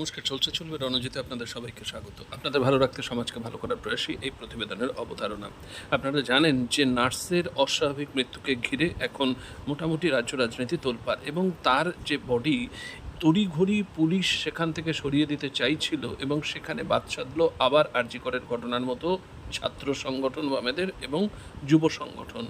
নমস্কার, চলছে চলবে রণজিতে আপনাদের সবাইকে স্বাগত। আপনাদের ভালো রাখতে সমাজকে ভালো করার প্রয়াসই এই প্রতিবেদনের অবধারণা আপনারা জানেন যে নার্সের অস্বাভাবিক মৃত্যুকে ঘিরে এখন মোটামুটি রাজ্য রাজনীতি তোলপাড় এবং তার যে বডি, তড়িঘড়ি পুলিশ সেখান থেকে সরিয়ে দিতে চাইছিল এবং সেখানে বাদ সাধল আবার আরজিকরের ঘটনার মতো ছাত্র সংগঠন বামেদের এবং যুব সংগঠন।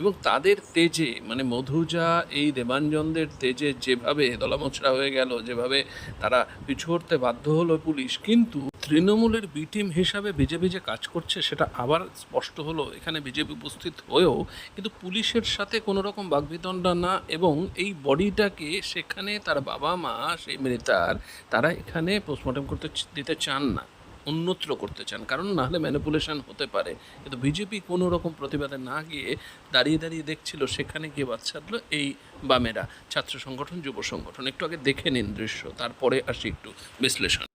এবং তাদের তেজে মানে মধুজা, এই দেবাঞ্জনদের তেজে যেভাবে দলামচড়া হয়ে গেল, যেভাবে তারা পিছু হটতে বাধ্য হলো পুলিশ, কিন্তু তৃণমূলের বি টিম হিসাবে বিজেপি যে কাজ করছে সেটা আবার স্পষ্ট হলো। এখানে বিজেপি উপস্থিত হয়েও কিন্তু পুলিশের সাথে কোনো রকম বাগবিতণ্ডা না এবং এই বডিটাকে সেখানে তার বাবা মা, সেই মৃতার, তারা এখানে পোস্টমর্টম করতে দিতে চান না। অন্যত্র করতে চান কারণ না হলে ম্যানিপুলেশন হতে পারে কিন্তু বিজেপি কোনো রকম প্রতিবাদে না গিয়ে দাঁড়িয়ে দাঁড়িয়ে দেখছিল সেখানে গিয়ে বাচ্চাগুলো এই বামেরা ছাত্র সংগঠন যুব সংগঠন একটু আগে দেখে নিন দৃশ্য তারপরে আসি একটু বিশ্লেষণ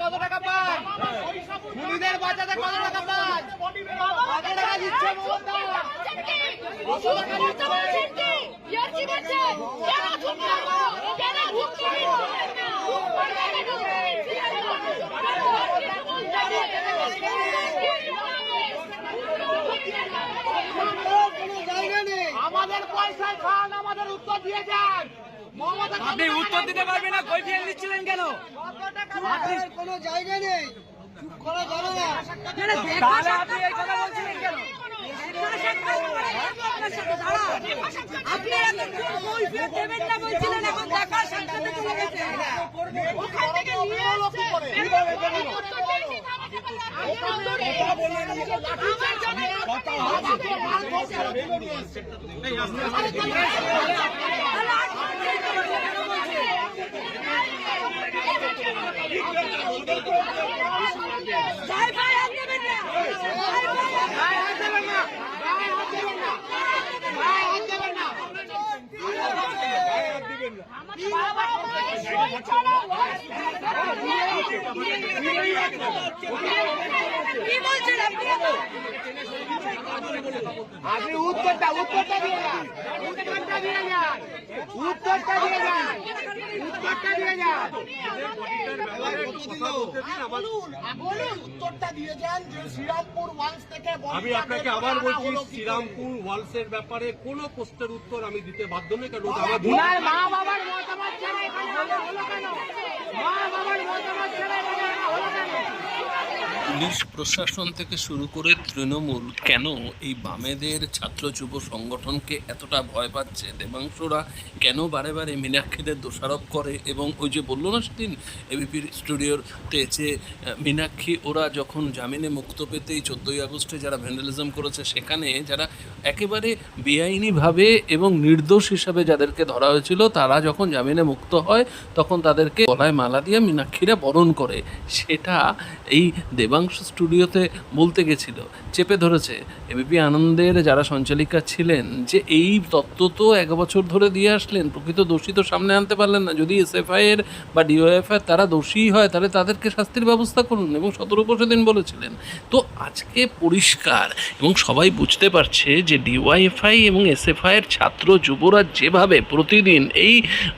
কত টাকা কত টাকা টাকা দিচ্ছে মমতা কত টাকা দিচ্ছে আমাদের পয়সায় খান আমাদের উত্তর দিয়ে যান। আপনি উত্তর দিতে পারবেন না কৈফিয়ত দিচ্ছিলেন কেন? কোনো জায়গা নেই। চুপ করা যাবে না। তাহলে আপনি এই কথা বলছিলেন কেন? আপনি এতক্ষণ কৈফিয়ত দেবেন না বলছিলেন এখন দেখা সাক্ষাতে চলে গেছে ওখান থেকে নিয়ে আসছে উত্তর দিয়েছি আমার জন্য আমাকে মার করছে ভাই ভাই আর দেবেন না ভাই ভাই বাবা মায়ের সই ছাড়া কি বলছেন আপনি? আপনি উত্তরটা উত্তরটা দিয়ে যান। উত্তরটা দিয়ে যান। উত্তরটা দিয়ে যান। উত্তরটা দিয়ে যান। আমি আপনাকে আবার বলছি শ্রীরামপুর ওয়ালসের ব্যাপারে কোনো প্রশ্নের উত্তর আমি দিতে বাধ্য নই কারণ আমার মা বাবার মতামত ছাড়া হলো হলো কেন? মা বাবার মতামত ছাড়া হলো কেন? পুলিশ প্রশাসন থেকে শুরু করে তৃণমূল, কেন এই বামেদের ছাত্র যুব সংগঠনকে এতটা ভয় পাচ্ছে? দেবাংশুরা কেন বারে বারে মীনাক্ষীদের দোষারোপ করে? এবং ওই যে বলল না সেদিন এবিপির স্টুডিওতে যে মীনাক্ষী, ওরা যখন জামিনে মুক্ত পেতেই চোদ্দোই আগস্টে যারা ভ্যান্ডালিজম করেছে, সেখানে যারা একেবারে বেআইনিভাবে এবং নির্দোষ হিসাবে যাদেরকে ধরা হয়েছিল, তারা যখন জামিনে মুক্ত হয়, তখন তাদেরকে গলায় মালা দিয়ে মীনাক্ষীরা বরণ করে। সেটা এই দেবাংশ স্টুডিওতে বলতে গেছিল, চেপে ধরেছে। এবিপি আনন্দের যারা সঞ্চালিকা ছিলেন, যে এই তত্ত্ব তো এক বছর ধরে দিয়ে আসলেন, প্রকৃত দোষী তো সামনে আনতে পারলেন না। যদি এসএফআই এর বা ডিওএফ এর তারা দোষী হয়, তাহলে তাদেরকে শাস্তির ব্যবস্থা করুন এবং সতেরো সেদিন বলেছিলেন। তো আজকে পরিষ্কার এবং সবাই বুঝতে পারছে যে ডিওয়াইএফআই এবং এসএফআই এর ছাত্র যুবরা যেভাবে প্রতিদিন এই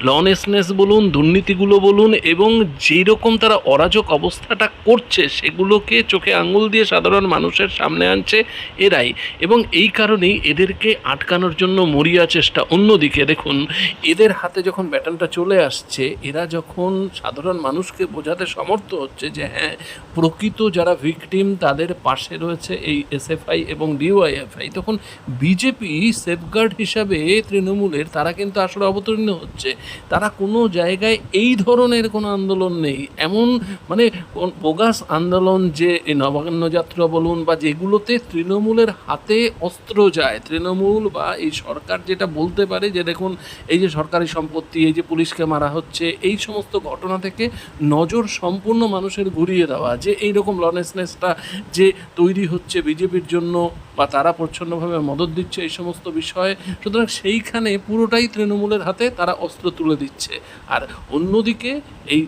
লনেসনেস বলুন, দুর্নীতিগুলো বলুন এবং যেই রকম তারা অরাজক অবস্থাটা করছে, সেগুলোকে চোখে আঙুল দিয়ে সাধারণ মানুষের সামনে আনছে এরাই। এবং এই কারণেই এদেরকে আটকানোর জন্য মরিয়া চেষ্টা অন্যদিকে। দেখুন, এদের হাতে যখন ব্যাটনটা চলে আসছে, এরা যখন সাধারণ মানুষকে বোঝাতে সমর্থ হচ্ছে যে হ্যাঁ প্রকৃত যারা ভিকটিম তাদের পাশে রয়েছে এই এসএফআই এবং ডিওয়াইএফআই, তখন বিজেপি সেফগার্ড হিসাবে তৃণমূলের, তারা কিন্তু আসলে অবতীর্ণ হচ্ছে। তারা কোনো জায়গায় এই ধরনের কোনো আন্দোলন নেই। এমন মানে বোগাস আন্দোলন যে এই নবান্ন যাত্রা বলুন বা যেগুলোতে তৃণমূলের হাতে অস্ত্র যায়, তৃণমূল বা এই সরকার যেটা বলতে পারে যে দেখুন, এই যে সরকারি সম্পত্তি, এই যে পুলিশকে মারা হচ্ছে, এই সমস্ত ঘটনা থেকে নজর সম্পূর্ণ মানুষের ঘুরিয়ে দেওয়া, যে এই রকম লনেসনেসটা যে তৈরি হচ্ছে বিজেপির জন্য বা তারা প্রচ্ছন্নভাবে মদত দিচ্ছে এই সমস্ত বিষয়ে, সুতরাং সেইখানে পুরোটাই তৃণমূলের হাতে তারা অস্ত্র তুলে দিচ্ছে। আর অন্যদিকে এই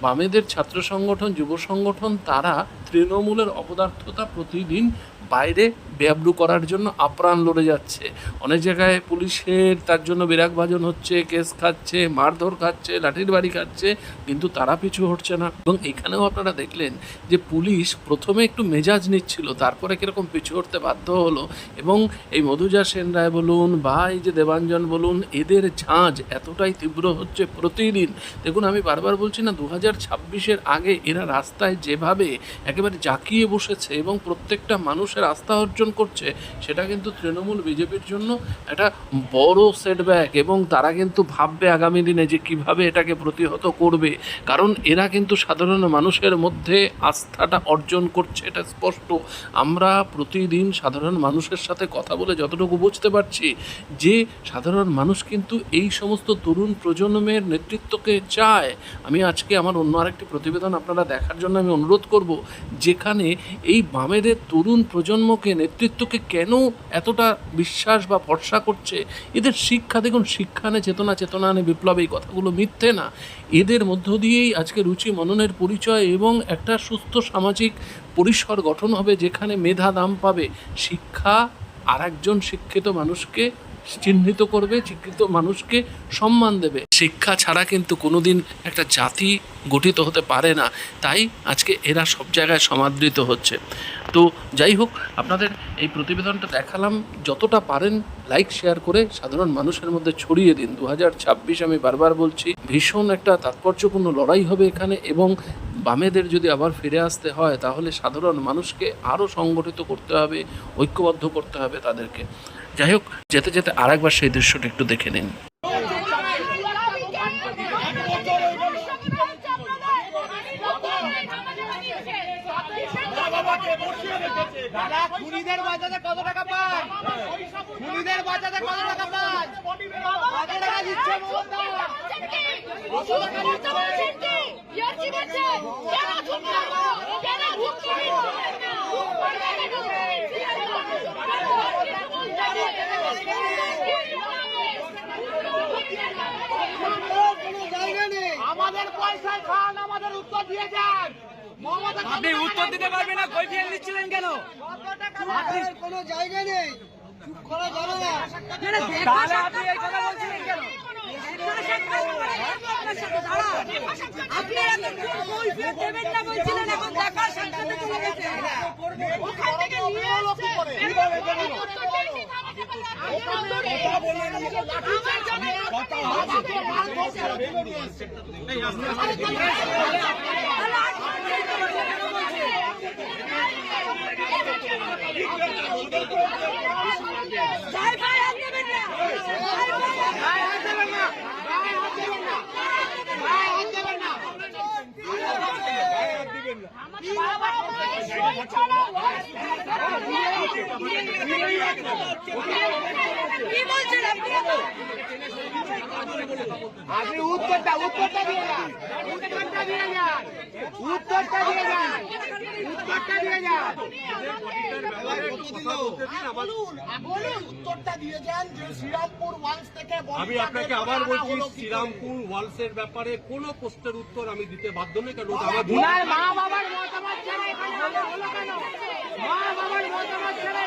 বামেদের ছাত্র সংগঠন যুব সংগঠন তারা তৃণমূলের অপদার্থতা প্রতিদিন বাইরে বেআব্রু করার জন্য আপ্রাণ লড়ে যাচ্ছে। অনেক জায়গায় পুলিশের তার জন্য বিরাগ ভাজন হচ্ছে, কেস খাচ্ছে, মারধর খাচ্ছে, লাঠির বাড়ি খাচ্ছে, কিন্তু তারা পিছু হটছে না। এবং এখানেও আপনারা দেখলেন যে পুলিশ প্রথমে একটু মেজাজ নিচ্ছিল, তারপরে কীরকম পিছু হটতে বাধ্য হলো। এবং এই মধুজা সেন রায় বলুন বা এই যে দেবাঞ্জন বলুন, এদের ঝাঁজ এতটাই তীব্র হচ্ছে প্রতিদিন। দেখুন, আমি বারবার বলছি না দু হাজার ছাব্বিশের আগে এরা রাস্তায় যেভাবে একেবারে জাঁকিয়ে বসেছে এবং প্রত্যেকটা মানুষের আস্থা অর্জন করছে, সেটা কিন্তু তৃণমূল বিজেপির জন্য একটা বড় সেটব্যাক এবং তারা কিন্তু ভাববে আগামী দিনে যে কীভাবে এটাকে প্রতিহত করবে। কারণ এরা কিন্তু সাধারণ মানুষের মধ্যে আস্থাটা অর্জন করছে, এটা স্পষ্ট। আমরা প্রতিদিন সাধারণ মানুষের সাথে কথা বলে যতটুকু বুঝতে পারছি যে সাধারণ মানুষ কিন্তু এই সমস্ত তরুণ প্রজন্মের নেতৃত্বকে চায়। আমি আজকে আমার অন্য আরেকটি প্রতিবেদন আপনারা দেখার জন্য আমি অনুরোধ করব, যেখানে এই বামেদের তরুণ প্রজন্মকে নেতৃত্বকে কেন এতটা বিশ্বাস বা ভরসা করছে? এদের শিক্ষা, দেখুন, শিক্ষা নে চেতনা চেতনা নে বিপ্লব, এই কথাগুলো মিথ্যে না। এদের মধ্য দিয়েই আজকে রুচি, মননের পরিচয় এবং একটা সুস্থ সামাজিক পরিসর গঠন হবে, যেখানে মেধা দাম পাবে। শিক্ষা আর একজন শিক্ষিত মানুষকে চিহ্নিত করবে শিক্ষিত মানুষকে সম্মান দেবে। শিক্ষা ছাড়া কিন্তু কোনোদিন একটা জাতি গঠিত হতে পারে না। তাই আজকে এরা সব জায়গায় সমাদৃত হচ্ছে। তো যাই হোক, আপনাদের এই প্রতিবেদনটা দেখালাম। যতটা পারেন লাইক, শেয়ার করে সাধারণ মানুষের মধ্যে ছড়িয়ে দিন। দু হাজার ছাব্বিশ আমি বারবার বলছি, ভীষণ একটা তাৎপর্যপূর্ণ লড়াই হবে এখানে এবং বামেদের যদি আবার ফিরে আসতে হয়, তাহলে সাধারণ মানুষকে আরও সংগঠিত করতে হবে, ঐক্যবদ্ধ করতে হবে তাদেরকে। যাই হোক যেতে যেতে আরেকবার সেই দৃশ্যটা একটু দেখে নিন কত টাকা পান কত টাকা দিচ্ছে মমতা কত টাকা দিচ্ছে আমাদের পয়সায় খান আমাদের উত্তর দিয়ে যান আপনি উত্তর দিতে পারবেন না কৈফিয়ত নিচ্ছিলেন কেন কত কোনো জায়গা নেই চুপ করা যাবে না তাহলে আপনি এই কথা বলছিলেন কেন আপনি দেবেন না বলছিলেন এখন দেখা সাক্ষাতে চলে গেছে ওখান থেকে নিয়ে এসছে কীভাবে আপনি উত্তরটা উত্তরটা দিয়ে যান। উত্তরটা দিয়ে যান। উত্তরটা দিয়ে যান। উত্তরটা দিয়ে যান। উত্তরটা দিয়ে যান যে শ্রীরামপুর থেকে আমি আপনাকে আবার বলছি শ্রীরামপুর ওয়ালসের ব্যাপারে কোনো প্রশ্নের উত্তর আমি দিতে বাধ্য নই কারণ আমার মা বাবার মতামত ছাড়া এখানে হলো হলো কেন? মা বাবার মতামত ছাড়া